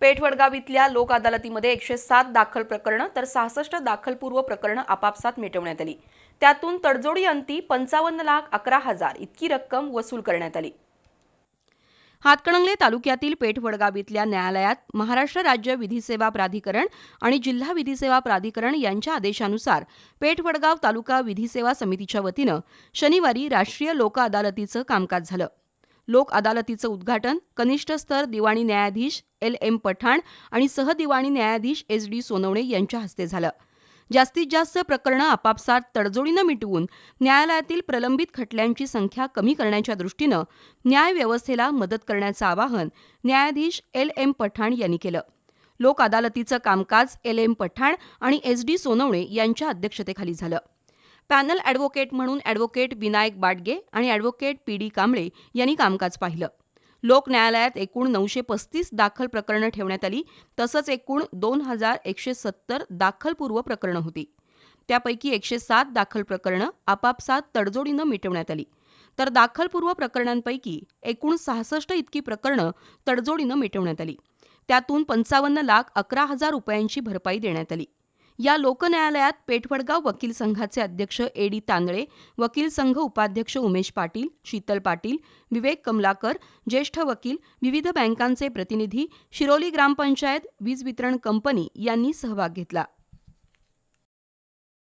पेठवडगाव इथल्या लोक अदालतीमध्ये एकशे सात दाखल प्रकरणं तर सहासष्ट दाखलपूर्व प्रकरणं आपापसात मिटवण्यात आली. त्यातून तडजोडी अंती पंचावन्न लाख अकरा हजार इतकी रक्कम वसूल करण्यात आली. हातकणंगले तालुक्यातील पेठवडगाव इथल्या न्यायालयात महाराष्ट्र राज्य विधी सेवा प्राधिकरण आणि जिल्हा विधी सेवा प्राधिकरण यांच्या आदेशानुसार पेठवडगाव तालुका विधी सेवा समितीच्या वतीनं शनिवारी राष्ट्रीय लोक अदालतीचं कामकाज झालं. लोक अदालतीचं उद्घाटन कनिष्ठ स्तर दिवाणी न्यायाधीश एल एम पठाण आणि सहदिवाणी न्यायाधीश एस डी सोनवणे यांच्या हस्ते झालं. जास्तीत जास्त प्रकरणं आपापसात तडजोडीनं मिटवून न्यायालयातील प्रलंबित खटल्यांची संख्या कमी करण्याच्या दृष्टीनं न्यायव्यवस्थेला मदत करण्याचं आवाहन न्यायाधीश एल एम पठाण यांनी केलं. लोक अदालतीचं कामकाज एल एम पठाण आणि एस डी सोनवणे यांच्या अध्यक्षतेखाली झालं. पॅनल ॲडव्होकेट म्हणून ॲडव्होकेट विनायक बाडगे आणि ॲडव्होकेट पी डी कांबळे यांनी कामकाज पाहिलं. लोक न्यायालयात एकूण नऊशे पस्तीस दाखल प्रकरणं ठेवण्यात आली तसंच एकूण दोन हजार एकशे सत्तर दाखलपूर्व प्रकरणं होती. त्यापैकी एकशे सात दाखल प्रकरणं आपापसात तडजोडीनं मिटवण्यात आली. तर दाखलपूर्व प्रकरणांपैकी एकूण सहासष्ट इतकी प्रकरणं तडजोडीनं मिटवण्यात आली. त्यातून पंचावन्न लाख अकरा हजार रुपयांची भरपाई देण्यात आली. या लोकन्यायालयात पेठवडगाव वकील संघाचे अध्यक्ष ए डी तांदळे वकील संघ उपाध्यक्ष उमेश पाटील शीतल पाटील विवेक कमलाकर ज्येष्ठ वकील विविध बँकांचे प्रतिनिधी शिरोली ग्रामपंचायत वीज वितरण कंपनी यांनी सहभाग घेतला.